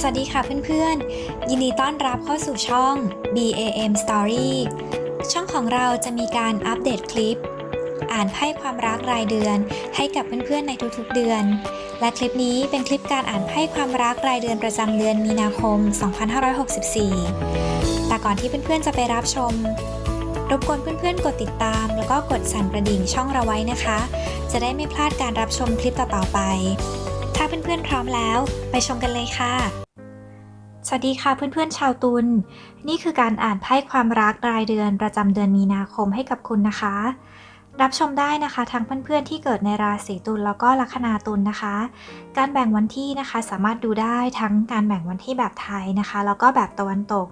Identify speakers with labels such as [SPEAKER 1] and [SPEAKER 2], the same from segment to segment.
[SPEAKER 1] สวัสดีค่ะเพื่อนๆ ยินดีต้อนรับเข้าสู่ช่อง BAM Story ช่องของเราจะมีการอัปเดตคลิป อ่านไพ่ความรักรายเดือน ให้กับเพื่อนๆในทุกๆเดือน และคลิปนี้เป็นคลิปการอ่านไพ่ความรักรายเดือนประจำเดือนมีนาคม 2564 แต่ก่อนที่เพื่อนๆจะไปรับชม รบกวนเพื่อนๆ กดติดตาม แล้วก็กดสั่นกระดิ่งช่องเราไว้นะคะ จะได้ไม่พลาดการรับชมคลิปต่อๆไป ถ้าเพื่อนๆพร้อมแล้ว ไปชมกันเลยค่ะ สวัสดีค่ะเพื่อนๆชาวตุล นี่คือการอ่านไพ่ความรักรายเดือนประจำเดือนมีนาคมให้กับคุณนะคะ รับชมได้นะคะทั้งเพื่อนๆที่เกิดในราศีตุลแล้วก็ลัคนาตุลนะคะ การแบ่งวันที่นะคะสามารถดูได้ทั้งการแบ่งวันที่แบบไทยนะคะ แล้วก็แบบตะวันตก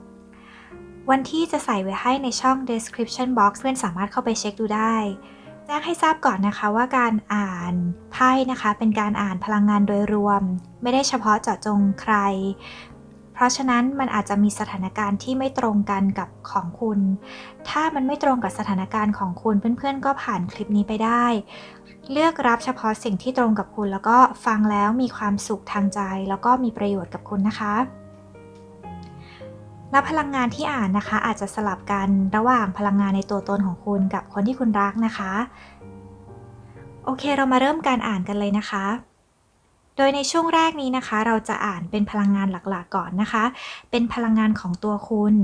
[SPEAKER 1] วันที่จะใส่ไว้ให้ในช่อง description box เพื่อนสามารถเข้าไปเช็คดูได้ แจ้งให้ทราบก่อนนะคะว่าการอ่านไพ่นะคะ เป็นการอ่านพลังงานโดยรวม ไม่ได้เฉพาะเจาะจงใคร เพราะฉะนั้นมันอาจจะมีสถานการณ์ที่ไม่ตรงกันกับของคุณ ถ้ามันไม่ตรงกับสถานการณ์ของคุณเพื่อนๆ ก็ผ่านคลิปนี้ไปได้ เลือกรับเฉพาะสิ่งที่ตรงกับคุณ แล้วก็ฟังแล้วมีความสุขทางใจ แล้วก็มีประโยชน์กับคุณนะคะ และพลังงานที่อ่านนะคะ อาจจะสลับกันระหว่างพลังงานในตัวตนของคุณกับคนที่คุณรักนะคะ โอเคเรามาเริ่มการอ่านกันเลยนะคะ โดยในช่วงแรกนี้นะคะ เราจะอ่านเป็นพลังงานหลักๆก่อนนะคะ เป็นพลังงานของตัวคุณ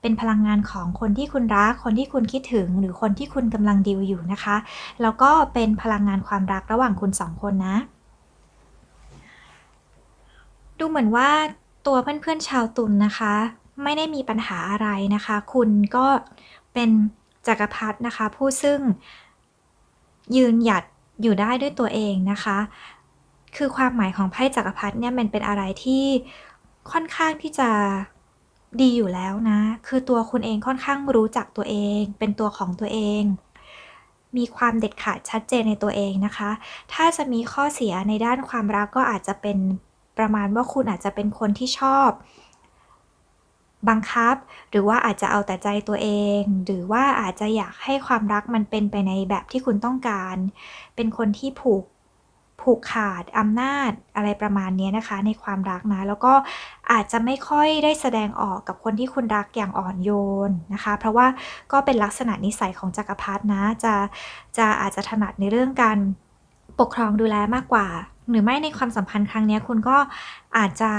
[SPEAKER 1] เป็นพลังงานของคนที่คุณรัก คนที่คุณคิดถึง หรือคนที่คุณกำลังดีลอยู่นะคะ แล้วก็เป็นพลังงานความรักระหว่างคุณสองคนนะ ดูเหมือนว่าตัวเพื่อนๆชาวตุลนนะคะ ไม่ได้มีปัญหาอะไรนะคะ คุณก็เป็นจักรพรรดินะคะ ผู้ซึ่งยืนหยัดอยู่ได้ด้วยตัวเองนะคะ คือความหมายของไพ่จักรพรรดิเนี่ยมันเป็นอะไรที่ค่อนข้างที่จะดีอยู่แล้วนะ คือตัวคุณเองค่อนข้างรู้จักตัวเอง เป็นตัวของตัวเอง มีความเด็ดขาดชัดเจนในตัวเองนะคะ ถ้าจะมีข้อเสียในด้านความรักก็อาจจะเป็นประมาณว่าคุณอาจจะเป็นคนที่ชอบ บังคับ หรือว่าอาจจะเอาแต่ใจตัวเอง หรือว่าอาจจะอยากให้ความรักมันเป็นไปในแบบที่คุณต้องการ เป็นคนที่ผูกผูกขาดอำนาจอะไรประมาณนี้นะคะ ในความรักนะ แล้วก็อาจจะไม่ค่อยได้แสดงออกกับคนที่คุณรักอย่างอ่อนโยนนะคะ เพราะว่าก็เป็นลักษณะนิสัยของจักรพรรดินะจะจะอาจจะถนัดในเรื่องการปกครองดูแลมากกว่า หรือไม่ในความสัมพันธ์ครั้งนี้คุณก็อาจจะ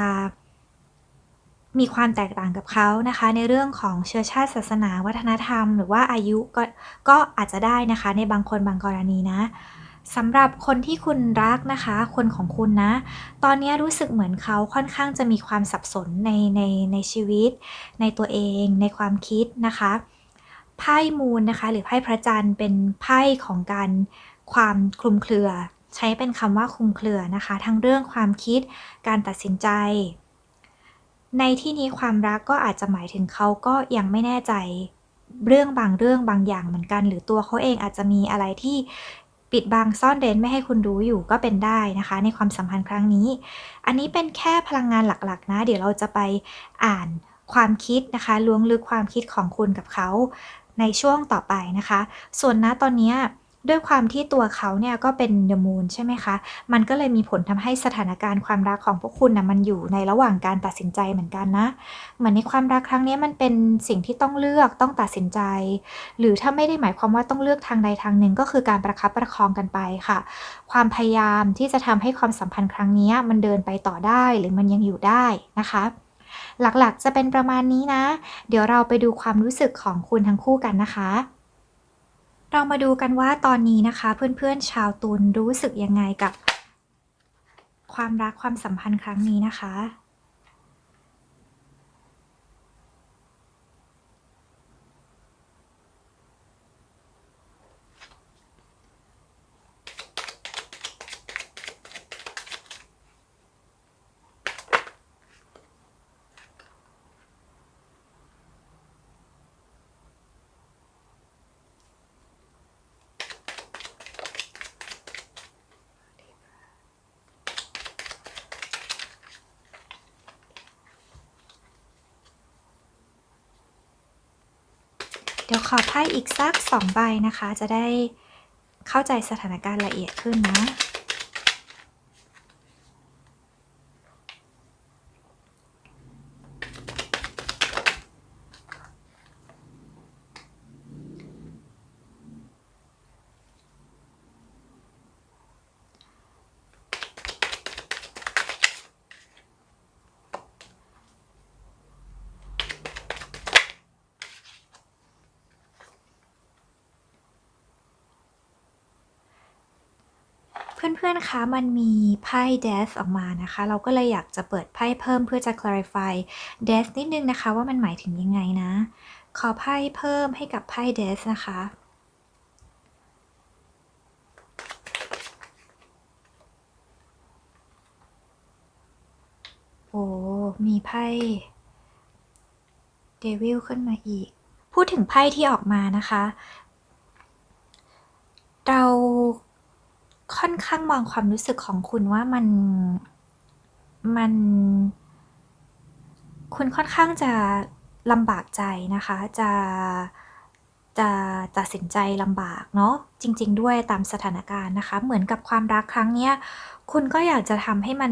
[SPEAKER 1] มีความแตกต่างกับเขานะคะ ในเรื่องของเชื้อชาติศาสนาวัฒนธรรม หรือว่าอายุก็ก็อาจจะได้นะคะในบางคนบางกรณีนะสำหรับคนที่คุณรักนะคะ คนของคุณนะ ตอนนี้รู้สึกเหมือนเขาค่อนข้างจะมีความสับสนในในในชีวิต ในตัวเอง ในความคิดนะคะไพ่มูลนะคะ หรือไพ่พระจันทร์เป็นไพ่ของการความคลุมเครือ ใช้เป็นคำว่าคลุมเครือนะคะ ทั้งเรื่องความคิดการตัดสินใจ ในที่นี้ความรักก็อาจจะหมายถึงเขาก็ยังไม่แน่ใจเรื่องบางเรื่องบางอย่างเหมือนกัน หรือตัวเขาเองอาจจะมีอะไรที่ปิดบังซ่อนเร้นไม่ให้คุณรู้อยู่ก็เป็นได้นะคะ ในความสัมพันธ์ครั้งนี้ อันนี้เป็นแค่พลังงานหลักๆ นะ เดี๋ยวเราจะไปอ่านความคิดนะคะล้วงลึกความคิดของคุณกับเขาในช่วงต่อไปนะคะ ส่วนณตอนนี้ ด้วยความที่ตัวเขาเนี่ยก็เป็นเดอะมูนใช่ไหมคะ มันก็เลยมีผลทำให้สถานการณ์ความรักของพวกคุณนะมันอยู่ในระหว่างการตัดสินใจเหมือนกันนะ เหมือนในความรักครั้งนี้มันเป็นสิ่งที่ต้องเลือกต้องตัดสินใจ หรือถ้าไม่ได้หมายความว่าต้องเลือกทางใดทางหนึ่งก็คือการประคับประคองกันไปค่ะ ความพยายามที่จะทำให้ความสัมพันธ์ครั้งนี้มันเดินไปต่อได้หรือมันยังอยู่ได้นะคะหลักๆ จะเป็นประมาณนี้นะ เดี๋ยวเราไปดูความรู้สึกของคุณทั้งคู่กันนะคะ เรามาดูกันว่าตอนนี้นะคะเพื่อนๆชาวตุลรู้สึกยังไงกับ ความรักความสัมพันธ์ครั้งนี้นะคะ เดี๋ยวขอไพ่อีกสักสองใบนะคะ จะได้เข้าใจสถานการณ์ละเอียดขึ้นนะ เพื่อนๆ คะ มันมีไพ่ Death ออกมานะคะ เราก็เลยอยากจะเปิดไพ่เพิ่มเพื่อจะ clarify Death นิดนึงนะคะ ว่ามันหมายถึงยังไงนะ ขอไพ่เพิ่มให้กับไพ่ Death นะคะ โอ้ มีไพ่ Devil ขึ้นมาอีก พูดถึงไพ่ที่ออกมานะคะ เรา ค่อนข้างมองความรู้สึกของคุณว่ามันมัน คุณค่อนข้างจะลำบากใจนะคะ จะจะตัดสินใจลำบากเนาะจริง ๆ ด้วยตามสถานการณ์นะคะ เหมือนกับความรักครั้งเนี้ยคุณก็อยากจะทำให้มัน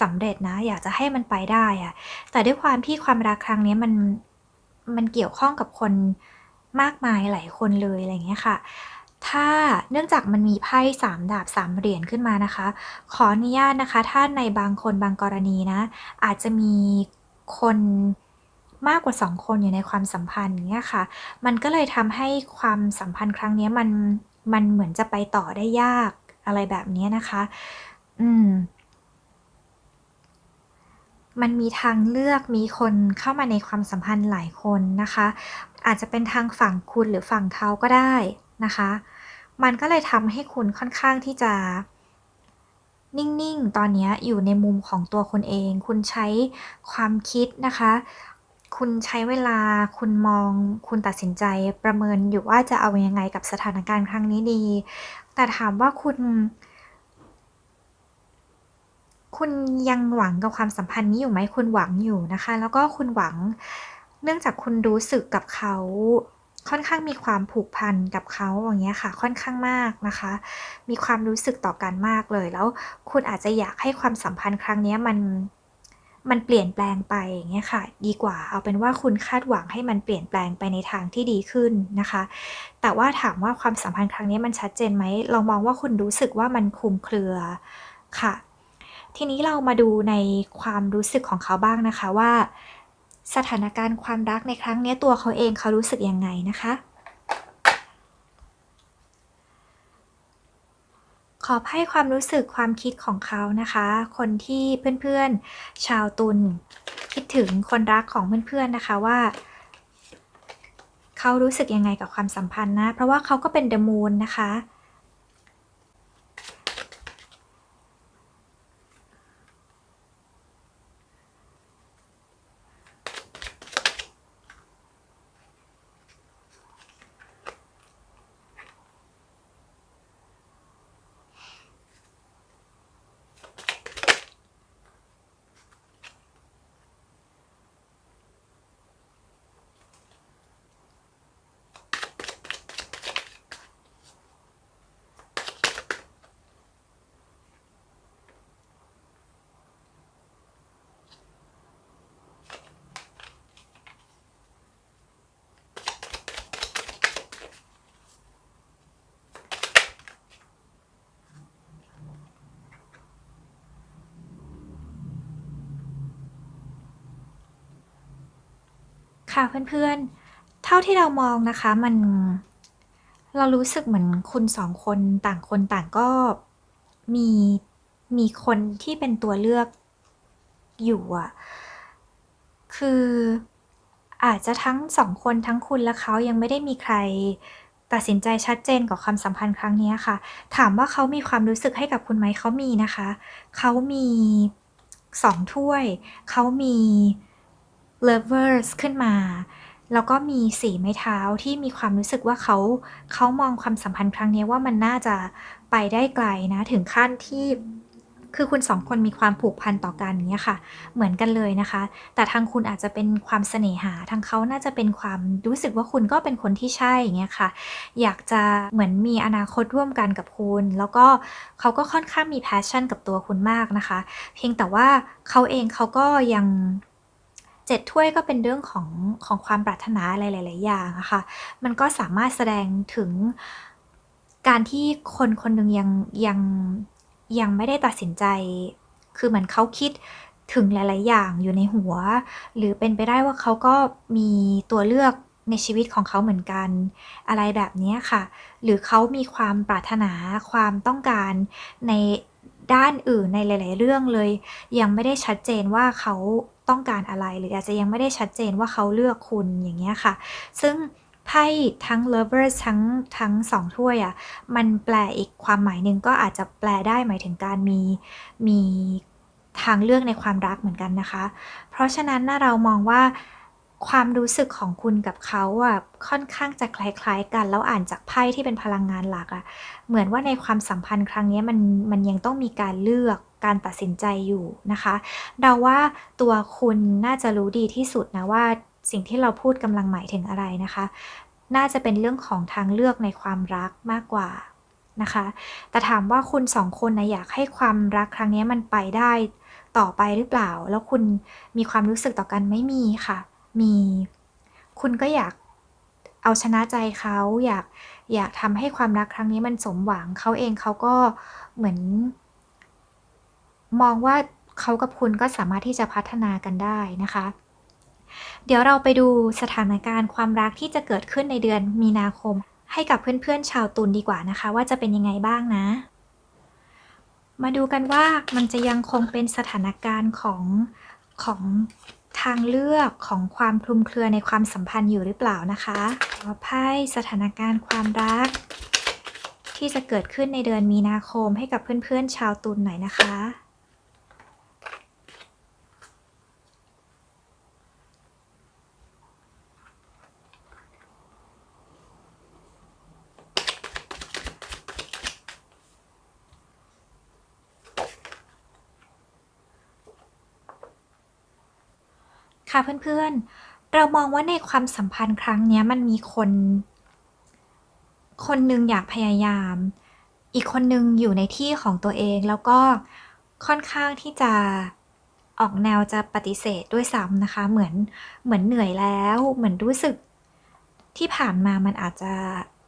[SPEAKER 1] สำเร็จนะ อยากจะให้มันไปได้อะแต่ด้วยความที่ความรักครั้งนี้มันมันเกี่ยวข้องกับคนมากมายหลายคนเลยอะไรเงี้ยค่ะ ถ้าเนื่องจากมันมีไพ่3ดาบ3เหรียญขึ้นมานะคะ ขออนุญาตนะคะ ถ้าในบางคนบางกรณีนะ อาจจะมีคนมากกว่า 2 คนอยู่ในความสัมพันธ์อย่างเงี้ยค่ะ มันก็เลยทำให้ความสัมพันธ์ครั้งนี้มันมันเหมือนจะไปต่อได้ยากอะไรแบบนี้นะคะ อืม มันมีทางเลือกมีคนเข้ามาในความสัมพันธ์หลายคนนะคะ อาจจะเป็นทางฝั่งคุณหรือฝั่งเขาก็ได้นะคะ มันก็เลยทำให้คุณค่อนข้างที่จะ นิ่งๆ ตอนนี้อยู่ในมุมของตัวคุณเอง คุณใช้ความคิดนะคะ คุณใช้เวลา คุณมอง คุณตัดสินใจประเมินอยู่ว่าจะเอาอยังไงกับสถานการณ์ครั้งนี้ดี แต่ถามว่าคุณคุณยังหวังกับความสัมพันธ์นี้อยู่ไหม คุณหวังอยู่นะคะ แล้วก็คุณหวัง เนื่องจากคุณรู้สึกกับเขา ค่อนข้างมีความผูกพันกับเขาอย่างเงี้ยค่ะ ค่อนข้างมากนะคะ มีความรู้สึกต่อกันมากเลย แล้วคุณอาจจะอยากให้ความสัมพันธ์ครั้งนี้มันมันเปลี่ยนแปลงไปอย่างเงี้ยค่ะ ดีกว่าเอาเป็นว่าคุณคาดหวังให้มันเปลี่ยนแปลงไปในทางที่ดีขึ้นนะคะ แต่ว่าถามว่าความสัมพันธ์ครั้งนี้มันชัดเจนไหมเรามองว่าคุณรู้สึกว่ามันคลุมเครือค่ะ ทีนี้เรามาดูในความรู้สึกของเขาบ้างนะคะว่า สถานการณ์ความรักในครั้งนี้ตัวเขาเองเขารู้สึกยังไงนะคะ ขอไพ่ความรู้สึกความคิดของเขานะคะ คนที่เพื่อนๆชาวตุลคิดถึงคนรักของเพื่อนๆนะคะว่าเขารู้สึกยังไงกับความสัมพันธ์นะ เพราะว่าเขาก็เป็น The Moon นะคะ ค่ะเพื่อนๆ เท่าที่เรามองนะคะมัน เรารู้สึกเหมือนคุณ2คนต่างคนต่างก็มีมีคนที่เป็นตัวเลือกอยู่อะคืออาจจะทั้ง2คนทั้งคุณและเขายังไม่ได้มีใครตัดสินใจชัดเจนกับความสัมพันธ์ครั้งนี้ค่ะ ถามว่าเขามีความรู้สึกให้กับคุณไหมเขามีนะคะ เขามี2ถ้วย เขามี Lovers ขึ้นมา แล้วก็มี4ไม้เท้าที่มีความรู้สึกว่าเขาเขามองความสัมพันธ์ครั้งนี้ว่ามันน่าจะไปได้ไกลนะ ถึงขั้นที่คือคุณ2คนมีความผูกพันต่อกันอย่างเงี้ยค่ะ เหมือนกันเลยนะคะ แต่ทางคุณอาจจะเป็นความเสน่หา ทางเขาน่าจะเป็นความรู้สึกว่าคุณก็เป็นคนที่ใช่อย่างเงี้ยค่ะ อยากจะเหมือนมีอนาคตร่วมกันกับคุณ แล้วก็เขาก็ค่อนข้างมี passion กับตัวคุณมากนะคะ เพียงแต่ว่าเขาเองเขาก็ยัง 7 ถ้วยก็เป็นเรื่องของของความปรารถนาอะไรหลาย ๆ อย่างอะค่ะ มันก็สามารถแสดงถึงการที่คนคนหนึ่งยังยังยังไม่ได้ตัดสินใจ คือเหมือนเขาคิดถึงหลาย ๆ อย่างอยู่ในหัว หรือเป็นไปได้ว่าเขาก็มีตัวเลือกในชีวิตของเขาเหมือนกันอะไรแบบนี้ค่ะ หรือเขามีความปรารถนาความต้องการในด้านอื่นในหลาย ๆ เรื่องเลย ยังไม่ได้ชัดเจนว่าเขา ต้องการอะไร หรืออาจจะยังไม่ได้ชัดเจนว่าเขาเลือกคุณอย่างเงี้ยค่ะ ซึ่งไพ่ทั้ง lovers ทั้งทั้งสองถ้วยอะ่ะ มันแปลอีกความหมายหนึ่งก็อาจจะแปลได้หมายถึงการมีมีทางเลือกในความรักเหมือนกันนะคะ เพราะฉะนั้นนะเรามองว่าความรู้สึกของคุณกับเขาอะค่อนข้างจะคล้ายๆกัน แล้วอ่านจากไพ่ที่เป็นพลังงานหลักอะเหมือนว่าในความสัมพันธ์ครั้งนี้มันมันยังต้องมีการเลือก การตัดสินใจอยู่นะคะ เราว่าตัวคุณน่าจะรู้ดีที่สุดนะว่าสิ่งที่เราพูดกำลังหมายถึงอะไรนะคะ น่าจะเป็นเรื่องของทางเลือกในความรักมากกว่านะคะ แต่ถามว่าคุณสองคนนะอยากให้ความรักครั้งนี้มันไปได้ต่อไปหรือเปล่า แล้วคุณมีความรู้สึกต่อกันไม่มีค่ะ มี คุณก็อยากเอาชนะใจเขาอยากอยากทำให้ความรักครั้งนี้มันสมหวังเขาเองเขาก็เหมือน มองว่าเขากับคุณก็สามารถที่จะพัฒนากันได้นะคะ เดี๋ยวเราไปดูสถานการณ์ความรักที่จะเกิดขึ้นในเดือนมีนาคม ให้กับเพื่อนๆชาวตุลดีกว่านะคะ ว่าจะเป็นยังไงบ้างนะ มาดูกันว่ามันจะยังคงเป็นสถานการณ์ของของทางเลือกของความคลุมเครือในความสัมพันธ์อยู่หรือเปล่านะคะขอไพ่สถานการณ์ความรัก ที่จะเกิดขึ้นในเดือนมีนาคมให้กับเพื่อนๆชาวตุลหน่อยนะคะ ค่ะเพื่อนๆ เรามองว่าในความสัมพันธ์ครั้งนี้มันมีคน คนหนึ่งอยากพยายาม อีกคนหนึ่งอยู่ในที่ของตัวเองแล้วก็ค่อนข้างที่จะออกแนวจะปฏิเสธด้วยซ้ำนะคะ เหมือนเหมือนเหนื่อยแล้ว เหมือนรู้สึกที่ผ่านมามันอาจจะ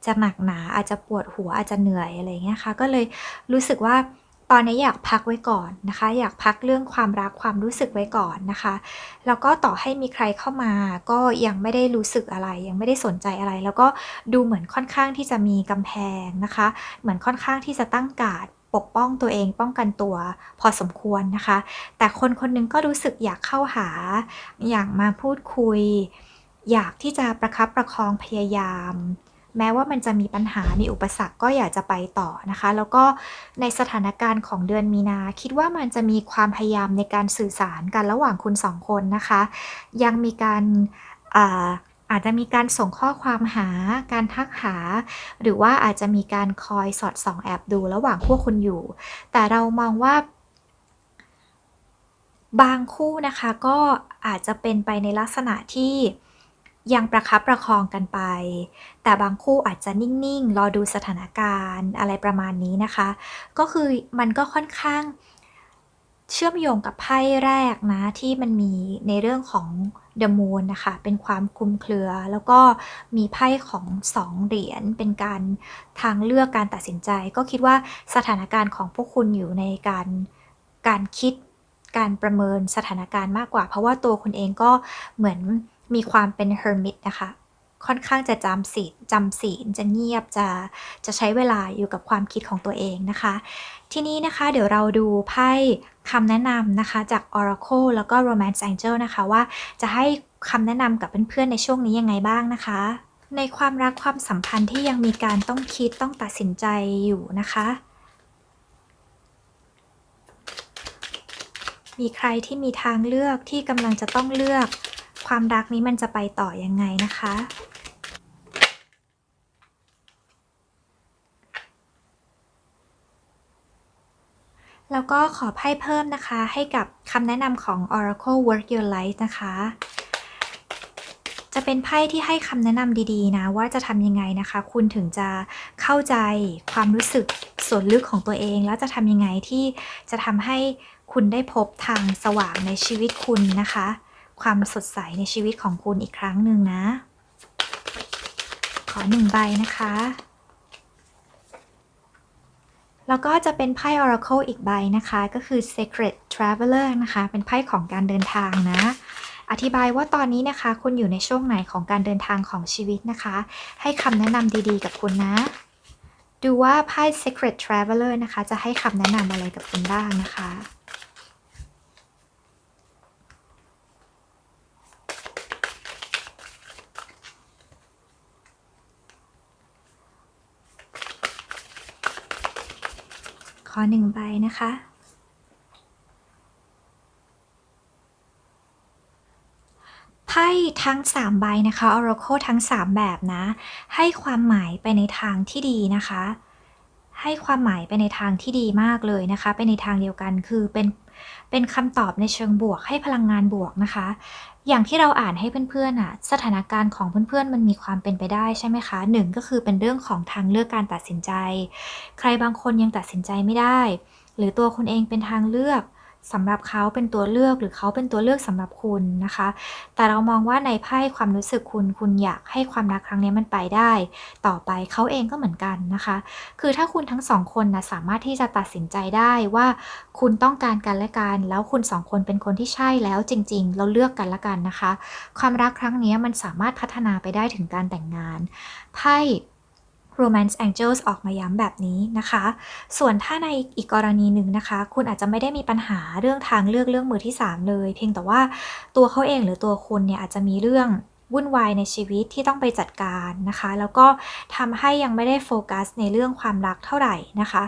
[SPEAKER 1] จะหนักหนาอาจจะปวดหัวอาจจะเหนื่อยอะไรเงี้ยค่ะ ก็เลยรู้สึกว่า ตอนนี้อยากพักไว้ก่อนนะคะ อยากพักเรื่องความรักความรู้สึกไว้ก่อนนะคะ แล้วก็ต่อให้มีใครเข้ามา ก็ยังไม่ได้รู้สึกอะไร ยังไม่ได้สนใจอะไร แล้วก็ดูเหมือนค่อนข้างที่จะมีกำแพงนะคะ เหมือนค่อนข้างที่จะตั้งการดปกป้องตัวเองป้องกันตัวพอสมควรนะคะ แต่คนคนนึงก็รู้สึกอยากเข้าหา อยากมาพูดคุย อยากที่จะประคับประคองพยายาม แม้ว่ามันจะมีปัญหา มีอุปสรรคก็อยากจะไปต่อนะคะ แล้วก็ในสถานการณ์ของเดือนมีนา คิดว่ามันจะมีความพยายามในการสื่อสารกันระหว่างคุณสองคนนะคะ ยังมีการอาอาจจะมีการส่งข้อความหา การทักหา หรือว่าอาจจะมีการคอยสอดส่องแอบดูระหว่างพวกคุณอยู่ แต่เรามองว่าบางคู่นะคะก็อาจจะเป็นไปในลักษณะที่ ยังประคับประคองกันไป แต่บางคู่อาจจะนิ่งๆ รอดูสถานการณ์อะไรประมาณนี้นะคะ ก็คือมันก็ค่อนข้างเชื่อมโยงกับไพ่แรกนะ ที่มันมีในเรื่องของ The Moon นะคะ เป็นความคลุมเครือ แล้วก็มีไพ่ของสองเหรียญเป็นการทางเลือกการตัดสินใจ ก็คิดว่าสถานการณ์ของพวกคุณอยู่ในการการคิดการประเมินสถานการณ์มากกว่า เพราะว่าตัวคุณเองก็เหมือน มีความเป็นเฮอร์มิตนะคะ ค่อนข้างจะจำศีลจำศีลจะเงียบจะจะใช้เวลาอยู่กับความคิดของตัวเองนะคะ ทีนี้นะคะเดี๋ยวเราดูไพ่คำแนะนำนะคะ จาก Oracle แล้วก็ Romance Angel นะคะว่าจะให้คำแนะนำกับเพื่อนๆในช่วงนี้ยังไงบ้างนะคะ ในความรักความสัมพันธ์ที่ยังมีการต้องคิดต้องตัดสินใจอยู่นะคะมีใครที่มีทางเลือกที่กำลังจะต้องเลือก ความรักนี้มันจะไปต่อยังไงนะคะ แล้วก็ขอไพ่เพิ่มนะคะให้กับคำแนะนำของ Oracle Work Your Life นะคะ จะเป็นไพ่ที่ให้คำแนะนำดีๆนะ ว่าจะทำยังไงนะคะ คุณถึงจะเข้าใจความรู้สึกส่วนลึกของตัวเอง แล้วจะทำยังไงที่จะทำให้คุณได้พบทางสว่างในชีวิตคุณนะคะ ความสดใสในชีวิตของคุณอีกครั้งหนึ่งนะ ขอหนึ่งใบนะคะ แล้วก็จะเป็นไพ่ Oracle อีกใบนะคะ ก็คือ Secret Traveler นะคะ เป็นไพ่ของการเดินทางนะอธิบายว่าตอนนี้นะคะ คุณอยู่ในช่วงไหนของการเดินทางของชีวิตนะคะ ให้คำแนะนำดีๆ กับคุณนะ ดูว่าไพ่ Secret Traveler นะคะ จะให้คำแนะนำอะไรกับคุณบ้างนะคะ อหนึ่งใบนะคะ ไพ่ทั้ง 3 ใบนะคะออร์โคทั้ง 3 แบบนะ ให้ความหมายไปในทางที่ดีนะคะ ให้ความหมายไปในทางที่ดีมากเลยนะคะ ไปในทางเดียวกันคือเป็น เป็นคำตอบในเชิงบวกให้พลังงานบวกนะคะ อย่างที่เราอ่านให้เพื่อนๆอะสถานการณ์ของเพื่อนๆมันมีความเป็นไปได้ใช่ไหมคะหนึ่งก็คือเป็นเรื่องของทางเลือกการตัดสินใจ ใครบางคนยังตัดสินใจไม่ได้ หรือตัวคุณเองเป็นทางเลือก สำหรับเขาเป็นตัวเลือกหรือเขาเป็นตัวเลือกสำหรับคุณนะคะ แต่เรามองว่าในไพ่ความรู้สึกคุณคุณอยากให้ความรักครั้งนี้มันไปได้ ต่อไปเขาเองก็เหมือนกันนะคะ คือถ้าคุณทั้งสองคนนะสามารถที่จะตัดสินใจได้ว่าคุณต้องการกันและกัน แล้วคุณสองคนเป็นคนที่ใช่แล้วจริง ๆ เราเลือกกันและกันนะคะ ความรักครั้งนี้มันสามารถพัฒนาไปได้ถึงการแต่งงานไพ่ Romance Angels ออกมาย้ำแบบนี้นะคะ ส่วนถ้าในอีกกรณีหนึ่งนะคะ คุณอาจจะไม่ได้มีปัญหาเรื่องทางเลือกเรื่องมือที่ 3 เลย เพียงแต่ว่าตัวเขาเองหรือตัวคุณเนี่ยอาจจะมีเรื่องวุ่นวายในชีวิตที่ต้องไปจัดการนะคะ แล้วก็ทำให้ยังไม่ได้โฟกัสในเรื่องความรักเท่าไหร่นะคะ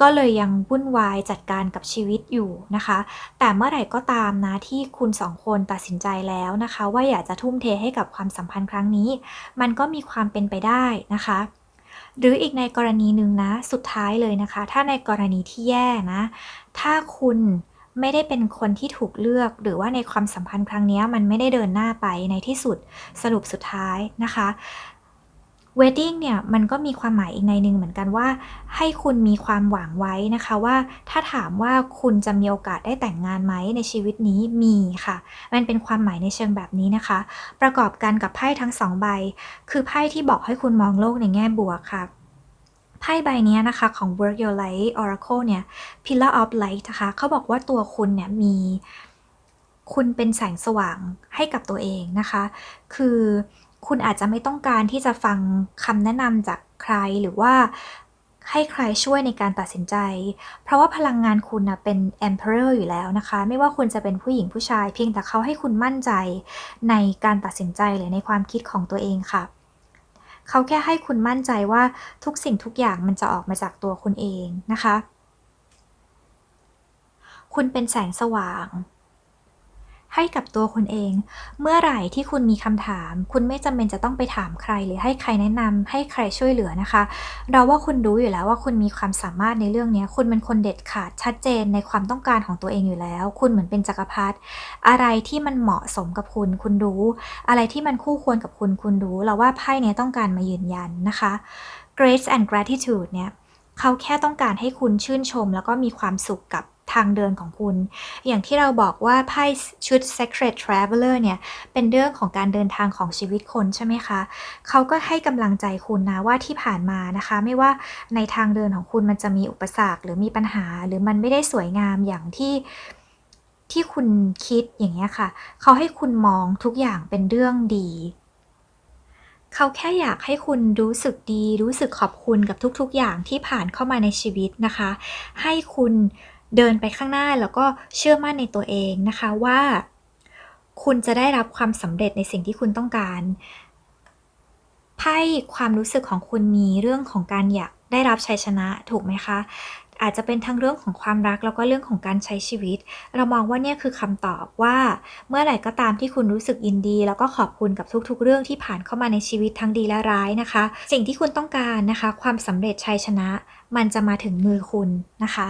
[SPEAKER 1] ก็เลยยังวุ่นวายจัดการกับชีวิตอยู่นะคะ แต่เมื่อไหร่ก็ตามนะที่คุณสองคนตัดสินใจแล้วนะคะ ว่าอยากจะทุ่มเทให้กับความสัมพันธ์ครั้งนี้ มันก็มีความเป็นไปได้นะคะ หรืออีกในกรณีหนึ่งนะสุดท้ายเลยนะคะ ถ้าในกรณีที่แย่นะ ถ้าคุณไม่ได้เป็นคนที่ถูกเลือก หรือว่าในความสัมพันธ์ครั้งนี้มันไม่ได้เดินหน้าไปในที่สุดสรุปสุดท้ายนะคะ wedding เนี่ยมันก็มีความหมายอีกในหนึ่งเหมือนกันว่า ให้คุณมีความหวังไว้นะคะว่า ถ้าถามว่าคุณจะมีโอกาสได้แต่งงานไหมในชีวิตนี้มีค่ะ มันเป็นความหมายในเชิงแบบนี้นะคะ ประกอบกันกับไพ่ทั้งสองใบ คือไพ่ที่บอกให้คุณมองโลกในแง่บวกค่ะไพ่ใบนี้นะคะของ Work Your Light Oracle เนี่ย Pillar of Light นะคะเขาบอกว่าตัวคุณเนี่ยมี คุณเป็นแสงสว่างให้กับตัวเองนะคะ คือ คุณอาจจะไม่ต้องการที่จะฟังคำแนะนำจากใครหรือว่าให้ใครช่วยในการตัดสินใจ เพราะว่าพลังงานคุณนะเป็น Emperor อยู่แล้วนะคะ ไม่ว่าคุณจะเป็นผู้หญิงผู้ชาย เพียงแต่เขาให้คุณมั่นใจในการตัดสินใจหรือในความคิดของตัวเองค่ะ เขาแค่ให้คุณมั่นใจว่าทุกสิ่งทุกอย่างมันจะออกมาจากตัวคุณเองนะคะ คุณเป็นแสงสว่าง ให้กับตัวคุณเอง เมื่อไหร่ที่คุณมีคำถาม คุณไม่จำเป็นจะต้องไปถามใคร หรือให้ใครแนะนำให้ใครช่วยเหลือนะคะ เราว่าคุณรู้อยู่แล้วว่าคุณมีความสามารถในเรื่องนี้ คุณเป็นคนเด็ดขาดชัดเจนในความต้องการของตัวเองอยู่แล้ว คุณเหมือนเป็นจักรพรรดิอะไรที่มันเหมาะสมกับคุณ คุณรู้ อะไรที่มันคู่ควรกับคุณ คุณรู้ เราว่าไพ่เนี้ยต้องการมายืนยันนะคะ grace and gratitude เนี่ยเขาแค่ต้องการให้คุณชื่นชม แล้วก็มีความสุขกับ ทางเดินของคุณ อย่างที่เราบอกว่าไพ่ชุด Secret Traveler เนี่ยเป็นเรื่องของการเดินทางของชีวิตคนใช่ไหมคะ เขาก็ให้กำลังใจคุณนะว่าที่ผ่านมานะคะ ไม่ว่าในทางเดินของคุณมันจะมีอุปสรรคหรือมีปัญหา หรือมันไม่ได้สวยงามอย่างที่ที่คุณคิดอย่างเงี้ยค่ะ เขาให้คุณมองทุกอย่างเป็นเรื่องดีเขาแค่อยากให้คุณรู้สึกดี รู้สึกขอบคุณกับทุกๆอย่างที่ผ่านเข้ามาในชีวิตนะคะ ให้คุณ เดินไปข้างหน้าแล้วก็เชื่อมั่นในตัวเองนะคะว่า คุณจะได้รับความสำเร็จในสิ่งที่คุณต้องการไพ่ความรู้สึกของคุณมีเรื่องของการอยากได้รับชัยชนะถูกไหมคะ อาจจะเป็นทั้งเรื่องของความรักแล้วก็เรื่องของการใช้ชีวิต เรามองว่าเนี่ยคือคำตอบว่า เมื่อไหร่ก็ตามที่คุณรู้สึกยินดี แล้วก็ขอบคุณกับทุกๆ เรื่องที่ผ่านเข้ามาในชีวิตทั้งดีและร้ายนะคะ สิ่งที่คุณต้องการนะคะ ความสำเร็จชัยชนะ มันจะมาถึงมือคุณนะคะ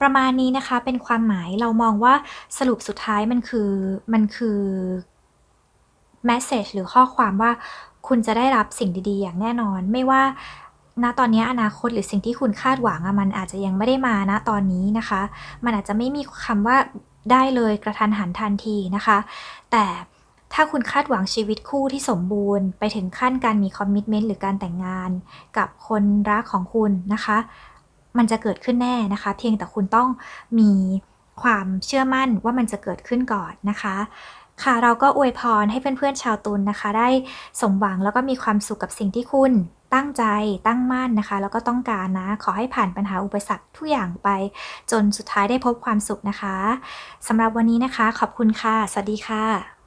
[SPEAKER 1] ประมาณนี้นะคะเป็นความหมายเรามองว่าสรุปสุดท้ายมันคือมันคือ message หรือข้อความว่าคุณจะได้รับสิ่งดีๆ อย่างแน่นอน ไม่ว่าณตอนนี้อนาคตหรือสิ่งที่คุณคาดหวังอะมันอาจจะยังไม่ได้มาณตอนนี้นะคะ มันอาจจะไม่มีคำว่าได้เลยกระทันหันทันทีนะคะ แต่ถ้าคุณคาดหวังชีวิตคู่ที่สมบูรณ์ ไปถึงขั้นการมีคอมมิชเมนต์หรือการแต่งงานกับคนรักของคุณนะคะ มันจะเกิดขึ้นแน่นะคะ เพียงแต่คุณต้องมีความเชื่อมั่นว่ามันจะเกิดขึ้นก่อนนะคะ ค่ะเราก็อวยพรให้เพื่อนๆชาวตุลนะคะ ได้สมหวังแล้วก็มีความสุขกับสิ่งที่คุณตั้งใจตั้งมั่นนะคะ แล้วก็ต้องการนะ ขอให้ผ่านปัญหาอุปสรรคทุกอย่างไป จนสุดท้ายได้พบความสุขนะคะสำหรับวันนี้นะคะ ขอบคุณค่ะ สวัสดีค่ะ